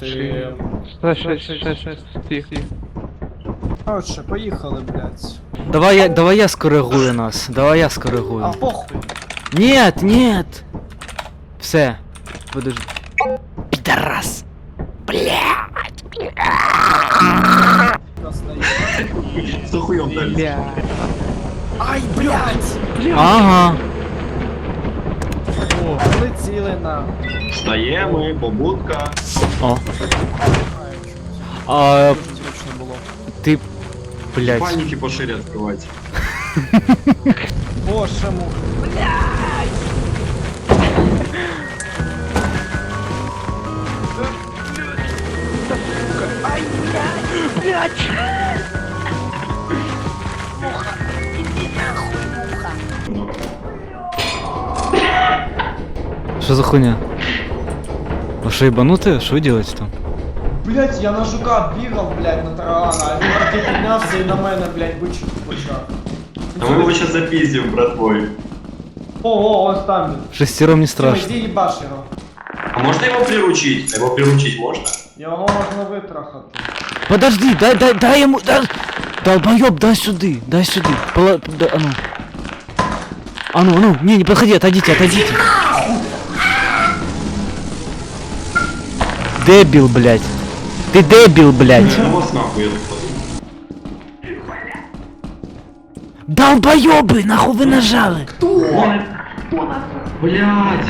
ти. Коротше, поїхали, блядь. Давай я, давай я скоригую нас. Давай я А скоригую. похуй. Нет, нет. Все. Подожди. Пидорас. На Что? Ай, блядь! Ага. Летіли на. Встаємо, побудка. О. А, зручно було. ты, блядь. Паники пошире открывать. Боже мой. Что за хуйня? Вы что, ебанутые? Что вы делаете там? Блять, я на жука бігав, блядь, на тарана, а він таки піднявся і на мене, блядь, бичку почав. А мы его сейчас запиздим, братвой. Ого, ось там він. Шестером не Тима, страшно. йди їбаш його. А можно его приручить? Его приручить можно? Його можна витрахати. Подожди, дай, дай, дай ему, дай. Долбоёб, дай сюда, дай сюда. Пола... да, а ну. А ну, а ну, не, не подходи, отойдите, отойдите. Дебил, блядь. Ты дебил, блядь. Долбоёбы, нахуй вы нажали? Блять.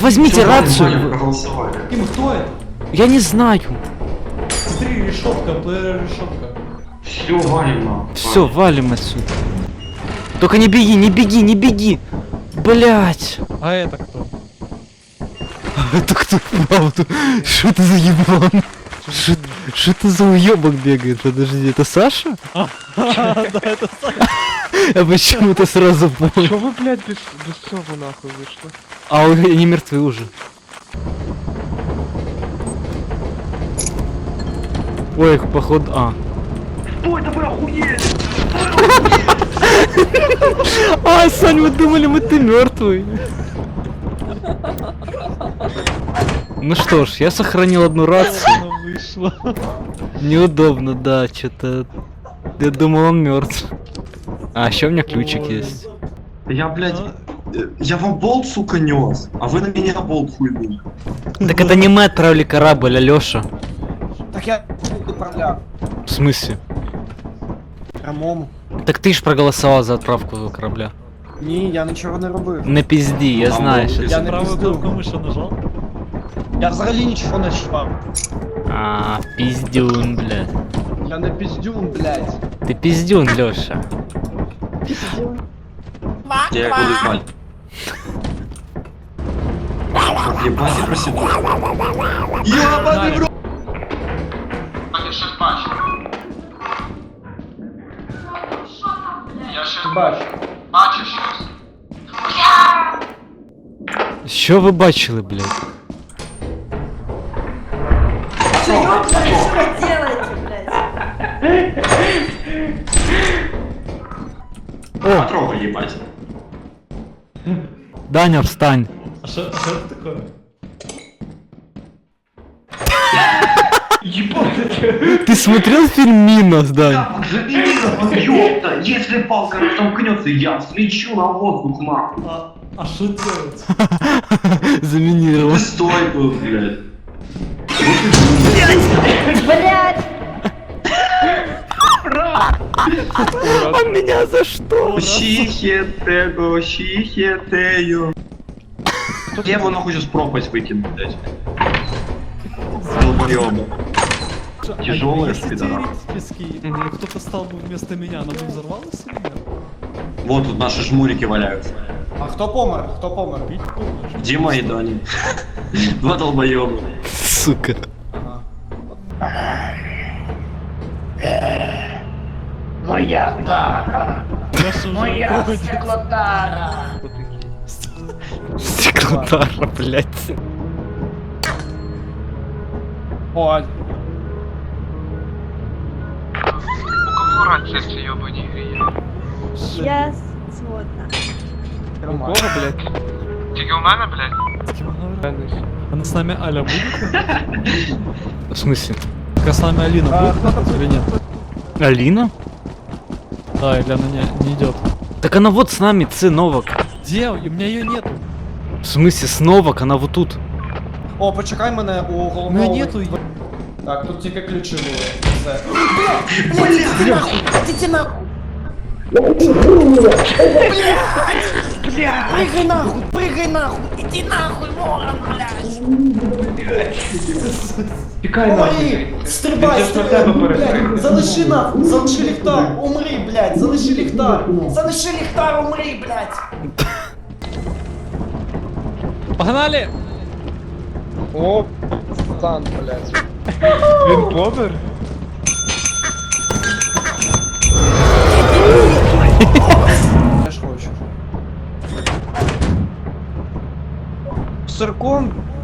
Возьмите Ваня, рацию. Тим, хто це? Я не знаю. Смотри, решетка, решетка. Все, валим нахуй. Все, валим отсюда. Только не беги, не беги, не беги. Блять. А это Это кто вправду? Что это за еблан? Что это за уебок бегает? Подожди, это Саша? Да, это А почему ты сразу понял? Чё вы, блядь, без, всего нахуй вышли? А они мертвы уже. Ой, их походу... А. Стой, да вы охуели! А, Сань, мы думали, мы ты мертвый. Ну что ж, я сохранил одну рацию. Она вышла. Неудобно, да, что-то... Я думал, он мертв. А, еще у меня ключик Ой. есть. Я, блядь, э, я вам болт, сука, нес, а вы на меня болт хуйнули. Так это не мы отправили корабль, Алёша. Так я управляв. В смысле? Прямому. Так ты ж проголосовал за отправку корабля. Ні, я нічого не робив. Не пизди, я знаю, что Я не Правую кнопку мыши нажал? Я взагалі нічого не чіпав. А, пиздюн, блядь. Я не піздюн, блядь. Ты пиздюн, Лёша. Я их буду знать. Ебать, я просил. Ебаный в рот! Бачу. Що ви бачили, блядь? О, Потрогай, ебать. Даня, встань. А что это такое? Ты смотрел фильм Минос, Дань? Как же минирован, ёпта! Если палка разомкнется, я взлечу на воздух, нахуй. А, а что делать? Заминировал. Ты стой был, блядь. Блядь! А меня за что? Щихетего, щихетею. Я его нахуй сейчас в пропасть выкину, блядь. Долбоёба. Тяжелая Если пидора. теоретически кто-то стал бы вместо меня, она бы взорвалась или нет? Вот тут наши жмурики валяются. А хто помер? Хто помер? Дима и Дани. Два долбоёба. Сука. Ага. Леша уже уходит. Стеклотара, блядь. О, Аль. Я сводна. Тримай. блядь? Тільки у мене, блядь? С кем он говорит? Она с нами Аля будет? В смысле? А с нами Алина А, будет или нет? Алина? Да, или она не, не идет. Так она вот с нами, Ц, Новак. Где? У меня ее нету. В смысле, с Новак, она вот тут. О, почекай мене у У головного. меня нету ее. Так, тут тільки ключі були. Все. Идите нахуй Прыгай нахуй, прыгай нахуй, иди нахуй, ворон, блядь. Тікай Умри! Стрибай, Він же ж на стрибай, тебе блядь! перестрибує. Залиши нахуй, залиши ліхтар, умри, блядь, залиши ліхтар! Залиши ліхтар, умри, блядь. Погнали! О, стан, блядь. Він помер?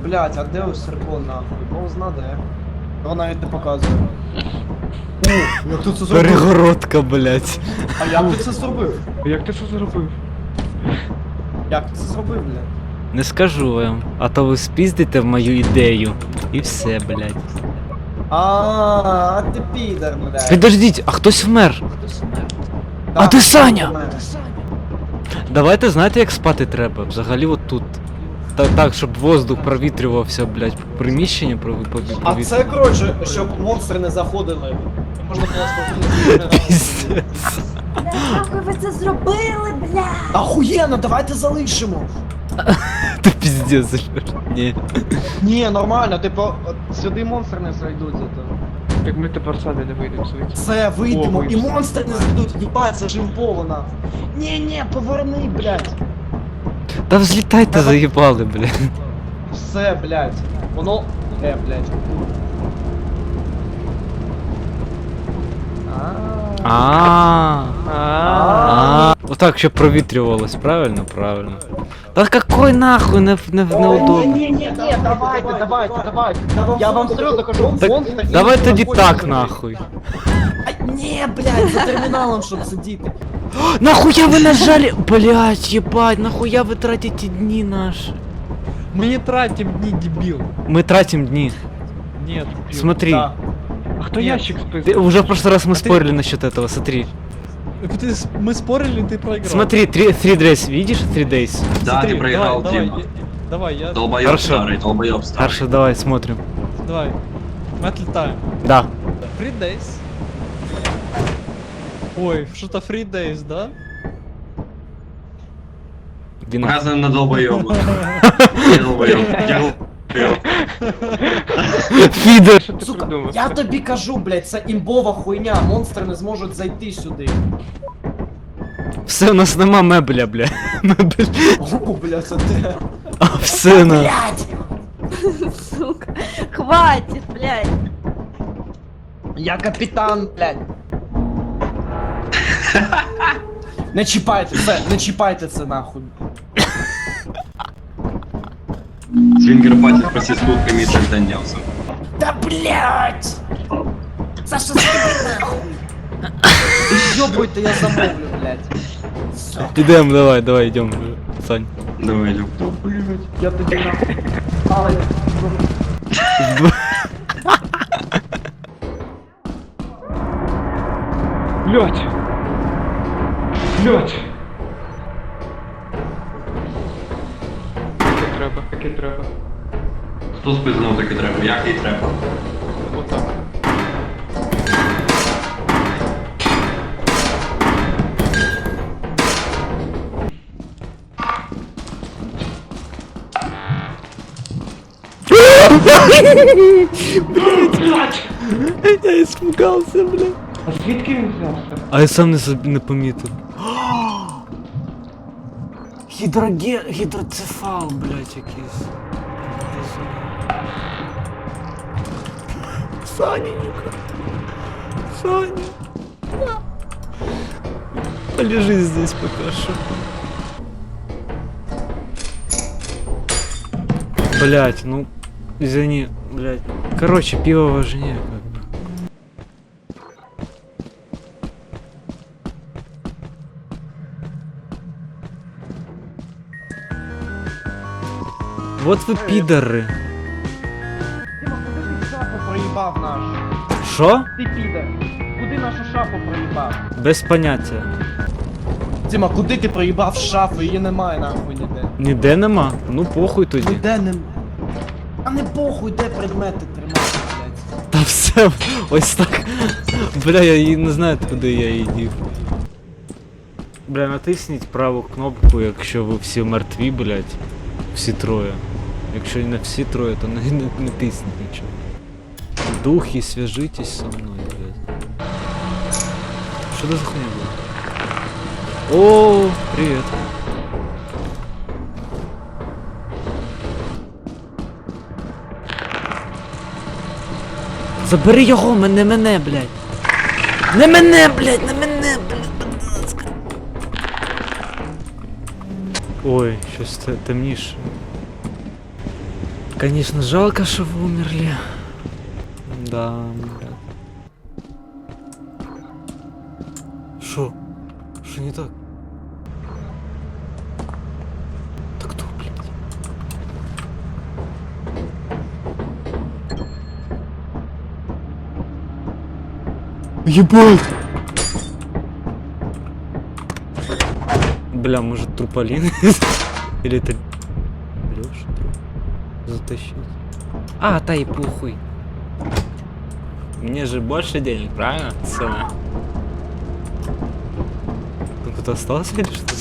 Блядь, а де ось сиркон нахуй? Бог зна де. Його навіть не показує. О, як ти це зробив? Перегородка, блядь. А як ти це зробив? Як ти що зробив? Як ти це зробив, блядь? Не скажу вам. А то ви спіздите в мою ідею. І все, блядь. А, а ти підер, блядь. Підождіть, а хтось вмер. А ти Саня! Давайте знаєте, як спати треба? Взагалі от тут. Та, так, щоб воздух провітрювався, блядь, приміщення прові- прові- А це, коротше, щоб монстри не заходили. Можна було спокійно. Нахуй ви це зробили, блядь. Ахуєнно, давайте залишимо. Та піздець. Ні. Ні, нормально, типу, сюди монстри не зайдуть зато. Так ми тепер самі не вийдемо звідси. Все, вийдемо, і монстри не зайдуть, їбать, це жимпово нахуй. Ні, ні, поверни, блядь. Та взлітайте, заїбали, блядь. Все, блядь. Воно. Е, блядь. А. А. А. А. Отак, щоб провітрювалось, правильно? Правильно. Та какой нахуй не, не, неудобно. Ні, ні, ні, давайте, давайте, давайте. Я вам серйозно кажу, Так, монстри. давай ніхто тоді не хоче так заходити. нахуй. А, ні, блядь, за терміналом, щоб сидіти. Нахуя вы нажали? Блять, ебать, нахуя вы тратите дни наши? Мы не тратим дни, дебил. Мы тратим дни. Нет. Смотри, Да. А хто ящик ты- списав? уже в прошлый раз мы спорили насчет этого, смотри. Ты с- мы спорили, ты проиграл. Смотри, три- three days, видишь? Three days. Да, Смотри, ти проіграв, давай, Діма. давай, я- давай, я... Долбойоб Хорошо. старий, долбойоб старий. Хорошо, давай, смотрим. Давай. Мы отлетаем. Да. Free days. Ой, что-то free days, да? Вина. Показано на долбойоба. Я долбойоб. Я долбойоб. Фидер. Сука, я тобі кажу, блядь, це імбова хуйня, монстри не зможуть зайти сюди. Все, у нас нема мебля, бля. Мебель. О, блядь, це де? А, все на. Блядь. Сука. Хватит, блядь. Я капітан, блядь. Не чіпайте це, не чіпайте це нахуй. Свінгер паті з проститутками і Джек Данілсон. Да блядь. Саша, съеби нахуй. Йобуйте, я замовлю, блядь. Все. Идем, давай, давай, идем, Сань. Давай, Люк. Ну, блядь, я тоді нахуй. Ай, Льоть! Льоть! Таке треба, таке треба. Хто спизнув таке треба? Як їй треба? Вот так. Я испугался, бля. А звідки він взявся? А я сам не, заб- не помітив. Гідроге... Гідроцефал, блядь, якийсь. Саненька. Саня. Полежи здесь пока что. Блять, ну, извини, блять. Короче, пиво важнее, вот ви підари. Діма, куди ти шапу проїбав наш? Що? Ти підер. Куди нашу шапу проїбав? Без поняття. Діма, куди ти проїбав шафу? Її немає нахуй ніде. Ніде нема. Ну похуй тоді. Ніде нема. А не похуй, де предмети тримати, блядь. Та все, ось так. Бля, я і не знаю, куди я її дів. Бля, натисніть праву кнопку, якщо ви всі мертві, блядь. Всі троє. Якщо не всі троє, то не, не, не тисніть нічого. Духи, свяжитесь со мною, блядь. Що це за хуйня була? О, привет. Забери його, мене мене, блядь. Не мене, блядь, не мене, блядь, будь ласка. Ой, щось те- темніше. Конечно, жалко, що ви умерли. Да. Шо? Що не так? Так кто? Ебать! Бля, может труполин? Или это? Затащить? А, та и похуй. Мне же больше денег, правильно? Цена. Ну кто-то остался или что?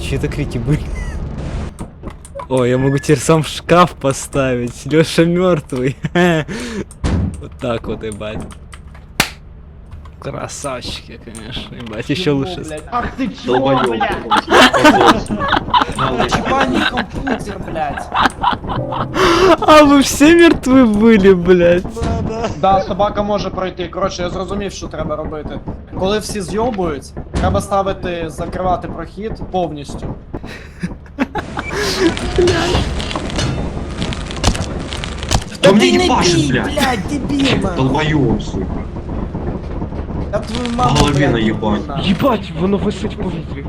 Чьи-то крики были. О, я могу теперь сам шкаф поставить. Леша мертвый. Вот так вот, ебать. Красавчики, конечно, ебать, еще Чего, лучше. блядь? Ах ты чё, Долбоёб. блядь? Чипани компьютер, блядь. А вы все мертвы были, блядь. Да, собака може пройти. Коротше, я зрозумів, що треба робити. Коли всі зйобують, треба ставити, закривати прохід повністю. Кто мне не пашет, блядь? блядь, дебіл, Долбоёб, сука. Я твою По маму, голове блядь, наебать. нахуй. Єбать, воно висить в повітрі.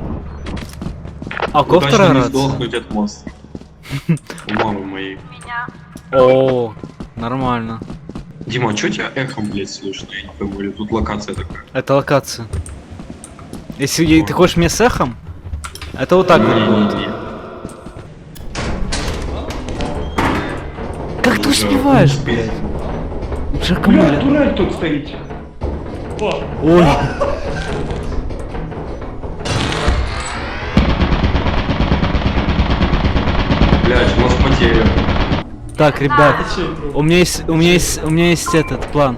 А кого Удачно второй не раз? сдохнуть от моста. У мамы моей. О, нормально. Дима, а чё тебя эхом, блядь, слышно? Я не пойму, или тут локация такая? Это локация. Если ей- ты хочешь мне с эхом, это вот так вот будет. Не-не-не. Как ты Ну, успеваешь, да, блядь? Бля, Жакамуля. турель тут стоїть. Ой. Блядь, у нас потеря. Так, ребят, друг. у меня есть, у меня есть, у меня есть этот план.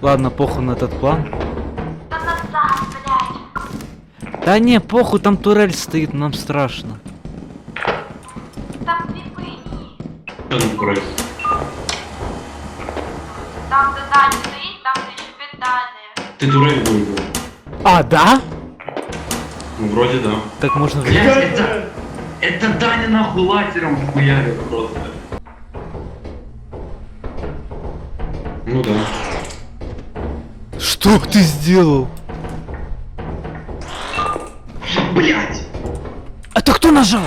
Ладно, похуй на этот план. Да не, похуй, там турель стоит, нам страшно. Там дві пині. Что там Даня стоїть, там де шпитальне. Ты турель выиграл. А, да? Ну, вроде да. Так можно... Блядь, это... Это Даня нахуй лазером хуярит просто. Ну да. Что ты сделал? Блядь! Это кто нажал?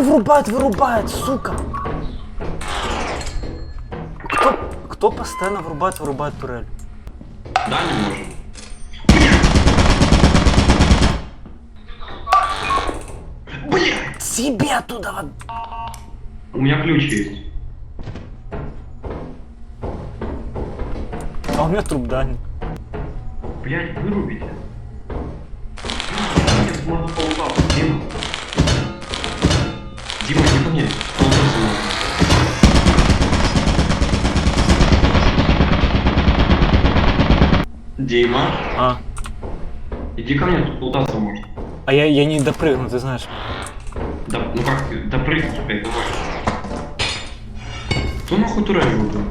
Кто врубает, вырубает, сука? Кто, кто постоянно врубает, вырубает турель? Да, не можем. Блядь! Себе оттуда. У меня ключ есть. А у меня труп Дани. Блядь, вырубите. Я смогу полутал. Дима. Иди ко мне. Дима, А, иди ко мне, тут полутаться можно. а я, я не допрыгну, ты знаешь. Да, ну как, ты? допрыгни, блядь, давай. Кто нахуй турель выбрал?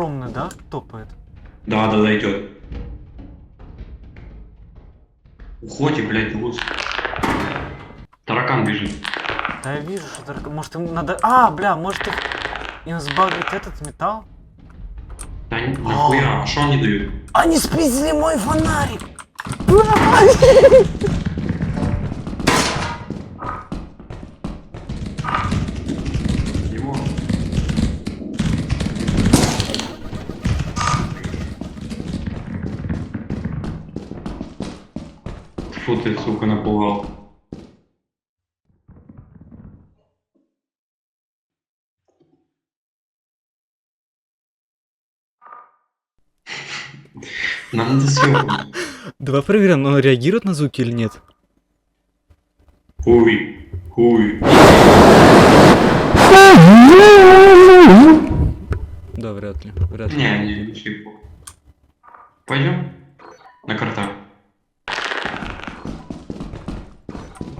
Огромное, да, топает? Да, да, да, идет. Уходи, блядь, луз. Таракан бежит. Да я вижу, что только... Может им надо... А, бля, может их... Им сбагрить этот металл? Да н- нахуя, а что они дают? Они спиздили мой фонарик! ты, сука, напугал. Нам надо съемку. Давай проверим, он реагирует на звуки или нет. Хуй, хуй. Да, вряд ли. Вряд ли. Не, не, чипу. Пойдем? На картах.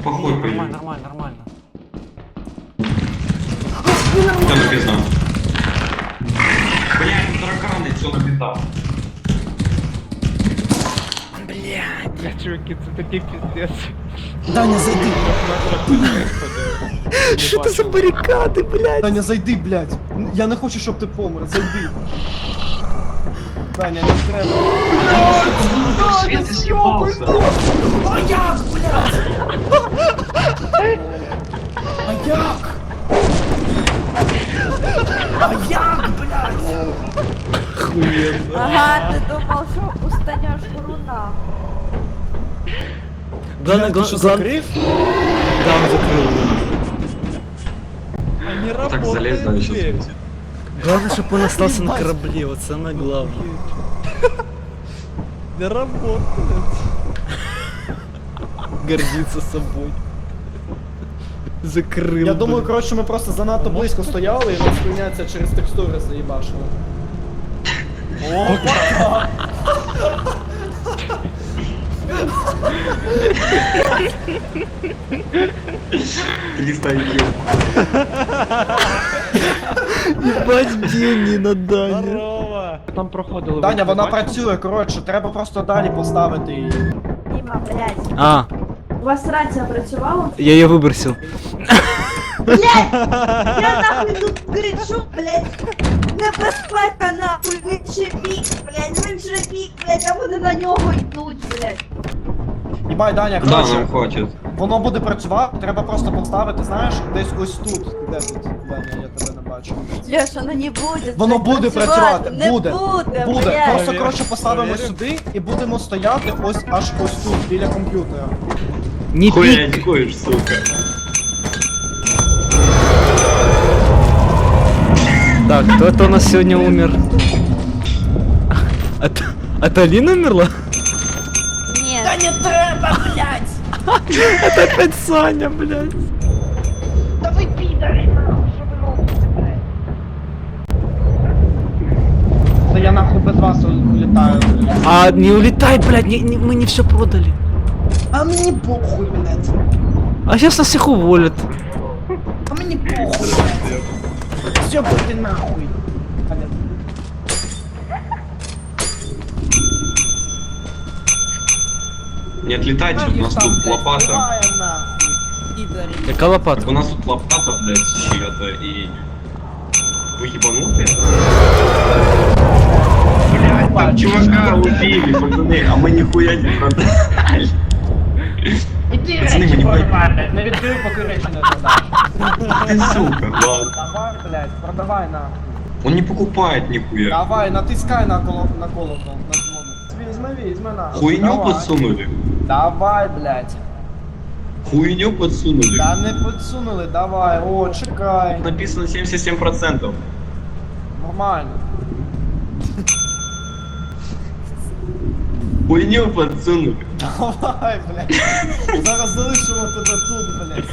Похуй Нормально, пойдем. нормально, нормально. Все на пизда. Блять, тараканы, все на пизда. Чуваки, це такий піздець. Даня, зайди. Что это за баррикады, блядь? Даня, зайди, блядь. Я не хочу, щоб ти помер. Зайди. Даня, не треба. Свет ты съебался. А як, блядь? А як? А як, блядь? Ага, ты думал, что устанешь руна. Главное, главное... закрив? Да, он закрыл. Не Так залез, работает сейчас. дверь. Главное, чтобы он остался на корабле, вот самое главное. Не работает. Гордится собой. Закрыл. Я думаю, коротше, ми просто занадто близько стояли і нас спиняться через текстури заїбашили. Опа! Листай еб. Ебать гений на Дане. Здорово. Там проходили. Даня, вона працює, коротше, треба просто далі поставити її. Дима, блядь. А, У вас рація працювала? я ее выбросил. Я нахуй тут кричу, блядь. Небезпека нахуй, він ще пік, блядь, він ще пік, блядь, а вони на нього йдуть, блядь. Їбай, Даня, Да, коротше. воно буде працювати, треба просто поставити, знаєш, десь ось тут. Де тут? Даня, я тебе не бачу. Я що воно не буде. Воно блядь, буде працювати, Не буде, буде, Буде. блядь. Просто, коротше, поставимо Перевіримо. сюди і будемо стояти ось аж ось тут, біля комп'ютера. Не Хуя пик. дикуешь, сука. Так, кто это у нас сегодня умер? Это, это Алина умерла? Ні. Та не треба, блядь! Это опять Саня, блядь. Та ви підари, нахуй, що ви робите, блядь? Та я нахуй без вас улітаю. А не улетай, блядь, не- не- мы не все продали. А мені похуй, блядь. А сейчас нас всех уволят. А мені похуй, блядь. Все буде нахуй. Не отлетайте, у нас тут лопата. Збиваємо, нахуй. Підари. Какая лопата? У нас тут лопата, блядь, чья-то и... Вы ебанутые? Блядь, так чувака убили, пацаны, а мы нихуя не продали. Іди Пацани, речі мені порвати. Не відкрив, поки речі не задаш. Ты сука, ладно. Давай, блядь, продавай нахуй. Он не покупает нихуя. Давай, натискай на коло на колокол, на дзвоник. Візьми, візьми нахуй. Хуйню Давай. подсунули. Давай, блядь. Хуйню подсунули. Да не підсунули, давай, о, чекай. Написано 77%. Нормально. Хуйню подсунули. Давай, блядь. Зараз залишимо тебе тут, блядь.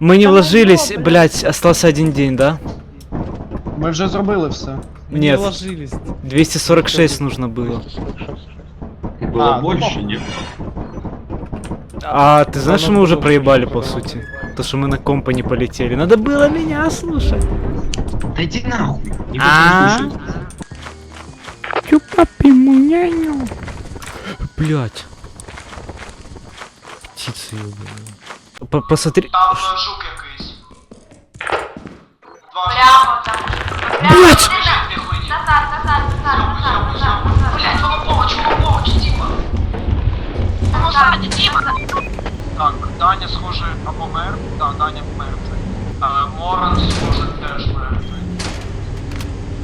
Мы не вложились, блядь, остался один день, да? Ми вже зробили все. Не Нет, ложились. 246 нужно было. Было А, ну, больше, нет? А ты знаешь, что мы уже проебали, по сути? То, что мы на компа не полетели. Надо было меня слушать. Да иди нахуй. Не А? буду слушать. Чупапи муняню. Блять. птицу ёбаную. По- Посмотри. Там жук якийсь. Два Прямо там. Прямо назад, назад, назад, назад, назад. Блять, воно Назад, Діма. Так, Даня схоже або мер, так, Даня мертвий. Е, Моран схоже теж мертвий.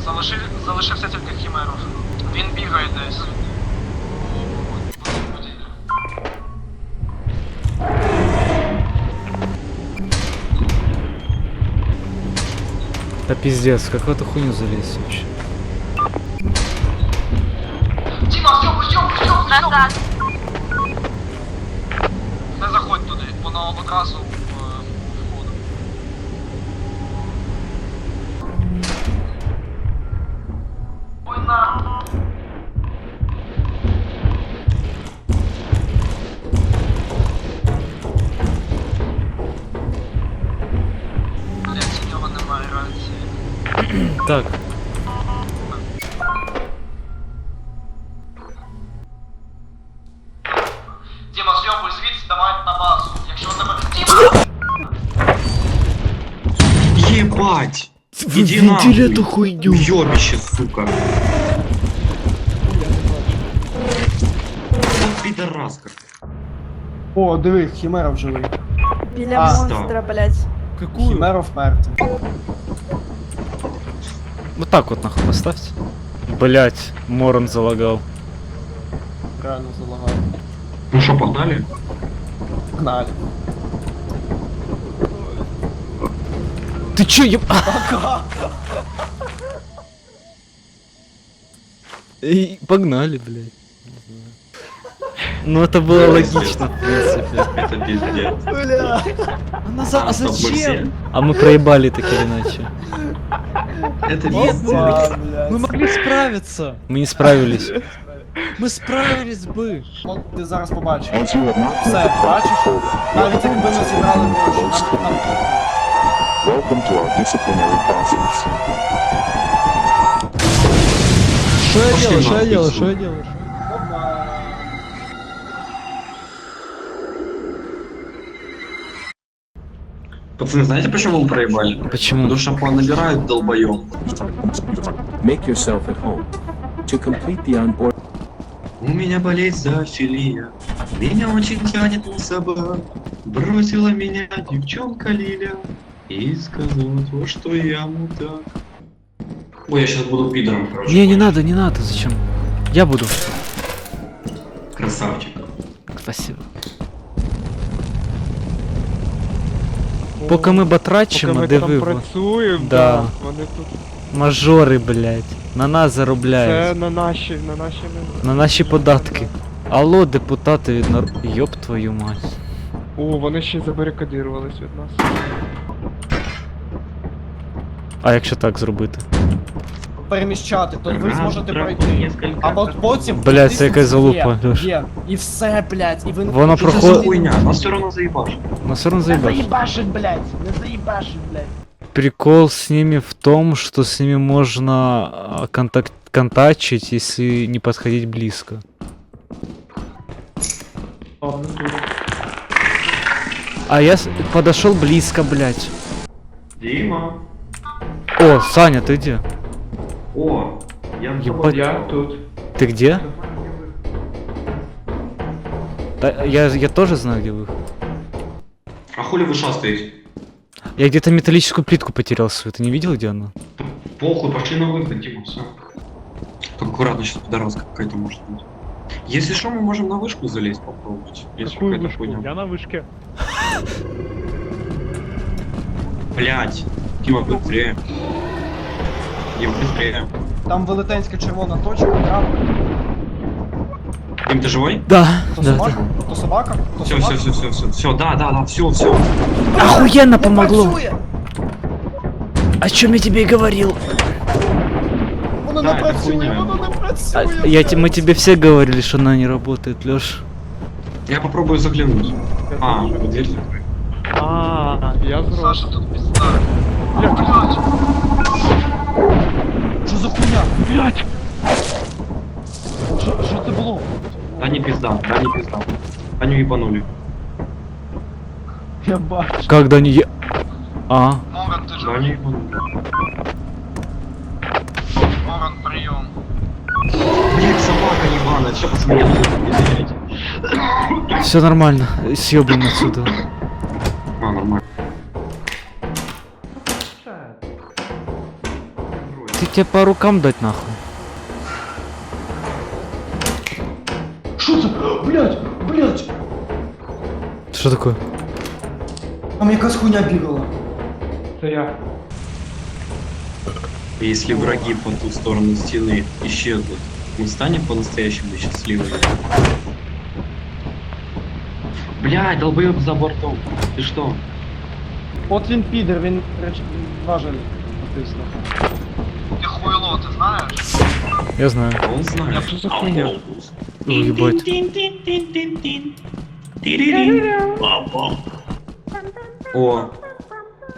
Залишив, залишився тільки Хімеров. Він бігає десь. У будівлі. Да пиздец, в какую-то хуйню залез вообще. Діма, зйоб, зйоб, зйоб, зйоб! Назад. Воно Иди видели нахуй. эту хуйню? Ёбище, сука. Вот пидораска. О, диви, Хімеров живий. Біля А, монстра, блядь. Какую? Хімеров мертвий. Вот так вот нахуй поставьте. Блять, Морон залагал. Реально залагав. Ну что, погнали? Погнали. Ты чё, еб... И погнали, блядь. Ну это было логично, в принципе. Это пиздец. А, назад, а Стоп, мы все. зачем? А мы проебали так или иначе. Это Нет, пиздец. Опа, блядь. Мы могли справиться. Мы не справились. Мы справились бы. От ти зараз побачиш. Все, бачиш? Навіть якби ми зібрали гроші, нам там Welcome to our disciplinary process. Что я делаю? Что я делаю? Что я делаю? Пацаны, знаете, почему мы проебали? Почему? Потому что понабирают долбоёб. Make yourself at home. To complete the onboard У меня болезнь зоофилия. Меня очень тянет на собак. Бросила меня девчонка Лиля. И сказала то, что я мудак. Ой, я сейчас буду пидором, короче. Не, не надо, не надо, зачем? Я буду. Красавчик. Спасибо. Поки ми батрачимо, диви, во. працюємо, Да. да. вони тут мажори, блядь, на нас це заробляють. на наші, на наші не. На наші податки. Алло, депутати від нар... Йоп твою мать. О, вони ще й забарикадирувались від нас. А якщо так зробити? переміщати, то ви Раз, зможете два, пройти. несколько. А от потім... Блядь, це якась є, залупа, Льош. Є, і все, блядь, і ви... Воно Что это проход- за хуйня? Нас все равно заебашит. Ну все равно Не заебашь. заїбашить, блядь, не заїбашить, блядь. Прикол с ними в том, что с ними можно а, контак- контачить, если не подходить близко. А я с- подошел близко, блядь. Дима. О, Саня, ты где? О, я Ебать. Я тут. Ты где? Да, я, я тоже знаю, где вы. А хули вы шастаете? Я где-то металлическую плитку потерял свою. Ты не видел, где она? Похуй, пошли на выход, Дима, все. Только аккуратно, сейчас подорваться какая-то может быть. Если что, мы можем на вышку залезть попробовать. Если Какую вышку? хуйня. Я на вышке. Блять. Дима, быстрее. Дима, быстрее. Там велетенська червона точка, правда? Дим, ты живой? Да, То да. собака? То собака? То Все, собака? все, все, все, все, все, да, да, да, все, все. Охуенно помогло. Працює! О чем я тебе и говорил. Воно Да, не це працює, хуйня. воно не А, працює! я, те- мы тебе все говорили, что она не работает, Лёш. Я попробую заглянуть. А, дверь закрыта. А, я зрос. Саша, тут пізда. Що за хуйня? Блять! Що, що це було? Да не пизда, да не пизда. Аню ебанули. Я бачу. Как Даня е... А, Моран, ти Даня живий? ебанулся. Моран, прийом. Блять, собака ебаная, что с меня тут все нормально. Съебаем отсюда. А, нормально. Ты тебе по рукам дать нахуй. Що це? Блять, блять! Что такое? Там якась хуйня бігала. Це я. Если враги по ту сторону стены исчезнут, мы станем по-настоящему счастливыми. Блядь, долбоёб за бортом. Ты что? От він підер, він реч... важель натиснув. Хуйло, ти знаєш? Я знаю. Он знает. Что за хуйня? Ой, ебать. О,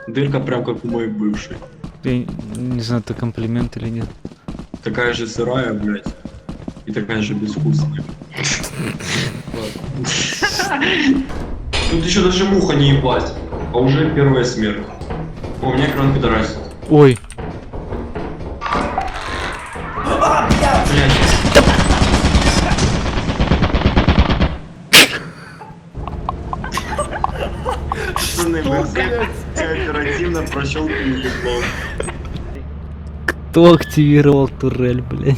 дырка прям как у моей бывшей. Я не знаю, это комплимент или нет. Такая же сырая, блядь. И такая же безвкусная. Тут еще даже муха не ебать. А уже первая смерть. О, у меня экран пидорасит. Ой, Блядь. Пацаны, мы все, все прощелкали ебло. кто активировал турель, блядь?